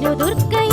Vishnu Durgai.